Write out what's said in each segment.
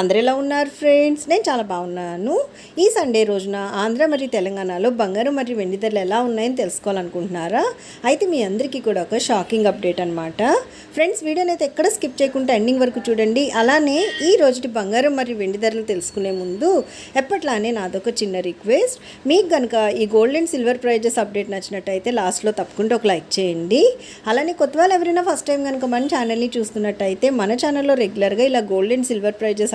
అందరు ఎలా ఉన్నారు ఫ్రెండ్స్ నేను చాలా బాగున్నాను. ఈ సండే రోజున ఆంధ్ర మరియు తెలంగాణలో బంగారం మరియు వెండి ధరలు ఎలా ఉన్నాయని తెలుసుకోవాలనుకుంటున్నారా? అయితే మీ అందరికీ కూడా ఒక షాకింగ్ అప్డేట్ అనమాట ఫ్రెండ్స్ వీడియోని అయితే ఎక్కడ స్కిప్ చేయకుండా ఎండింగ్ వరకు చూడండి. అలానే ఈ రోజుటి బంగారం మరియు వెండి ధరలు తెలుసుకునే ముందు ఎప్పట్లానే నాదొక చిన్న రిక్వెస్ట్ మీకు కనుక ఈ gold and silver prizes update నచ్చినట్టయితే లాస్ట్లో తప్పకుండా ఒక లైక్ చేయండి. అలానే కొత్త వాళ్ళు ఎవరైనా ఫస్ట్ టైం కనుక మన ఛానల్ని చూస్తున్నట్టయితే మన ఛానల్లో రెగ్యులర్గా ఇలా gold and silver prizes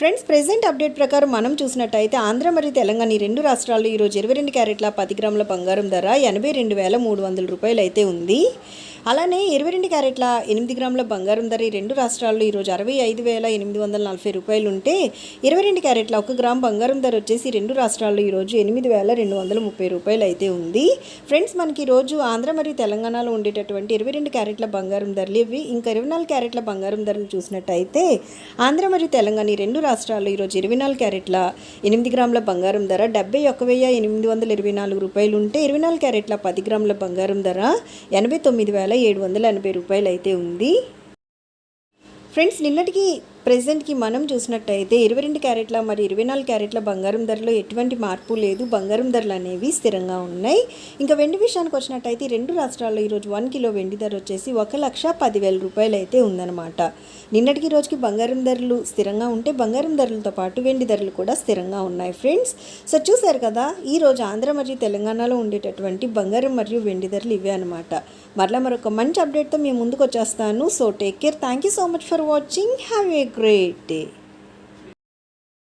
friends present update ప్రకారం మనం చూసినట్టయితే ఆంధ్ర మరియు తెలంగాణ ఈ రెండు రాష్ట్రాల్లో ఈరోజు ఇరవై రెండు క్యారెట్ల పది గ్రాముల బంగారం ధర ఎనభై రెండు వేల మూడు వందల రూపాయలు అయితే ఉంది. అలానే ఇరవై రెండు క్యారెట్ల ఎనిమిది గ్రాముల బంగారం ధర ఈ రెండు రాష్ట్రాల్లో ఈరోజు అరవై ఐదు వేల ఎనిమిది వందల నలభై రూపాయలు ఉంటే ఇరవై రెండు క్యారెట్ల ఒక గ్రామ్ బంగారం ధర వచ్చేసి రెండు రాష్ట్రాల్లో ఈరోజు ఎనిమిది వేల రెండు వందల ముప్పై రూపాయలు అయితే ఉంది. ఫ్రెండ్స్ మనకి ఈరోజు ఆంధ్ర మరియు తెలంగాణలో ఉండేటటువంటి ఇరవై రెండు క్యారెట్ల బంగారం ధరలు ఇవి. ఇంకా ఇరవై నాలుగు క్యారెట్ల బంగారం ధరలు చూసినట్టయితే ఆంధ్ర మరియు తెలంగాణ ఈ రెండు రాష్ట్రాల్లో ఈరోజు ఇరవై నాలుగు క్యారెట్ల ఎనిమిది గ్రాముల బంగారం ధర డెబ్బై ఒక వెయ్యి ఎనిమిది వందల ఇరవై నాలుగు రూపాయలు ఉంటే ఇరవై నాలుగు క్యారెట్ల పది గ్రాముల బంగారం ధర ఎనభై తొమ్మిది వేల ఏడు వందల ఎనభై రూపాయలు అయితే ఉంది. ఫ్రెండ్స్ నిన్నటికి ప్రెసెంట్కి మనం చూసినట్టయితే ఇరవై రెండు క్యారెట్ల మరి ఇరవై నాలుగు క్యారెట్ల బంగారం ధరలో ఎటువంటి మార్పు లేదు. బంగారం ధరలు అనేవి స్థిరంగా ఉన్నాయి. ఇంకా వెండి విషయానికి వచ్చినట్టయితే రెండు రాష్ట్రాల్లో ఈరోజు వన్ కిలో వెండి ధర వచ్చేసి ఒక లక్ష పదివేల రూపాయలు అయితే ఉందన్నమాట. నిన్నటికి రోజుకి బంగారం ధరలు స్థిరంగా ఉంటే బంగారం ధరలతో పాటు వెండి ధరలు కూడా స్థిరంగా ఉన్నాయి ఫ్రెండ్స్. సో చూశారు కదా ఈరోజు ఆంధ్ర మరియు తెలంగాణలో ఉండేటటువంటి బంగారం మరియు వెండి ధరలు ఇవే అనమాట మరలా మరొక మంచి అప్డేట్తో మేము ముందుకు వచ్చేస్తాను. So take care. Thank you so much for watching. Have a great day.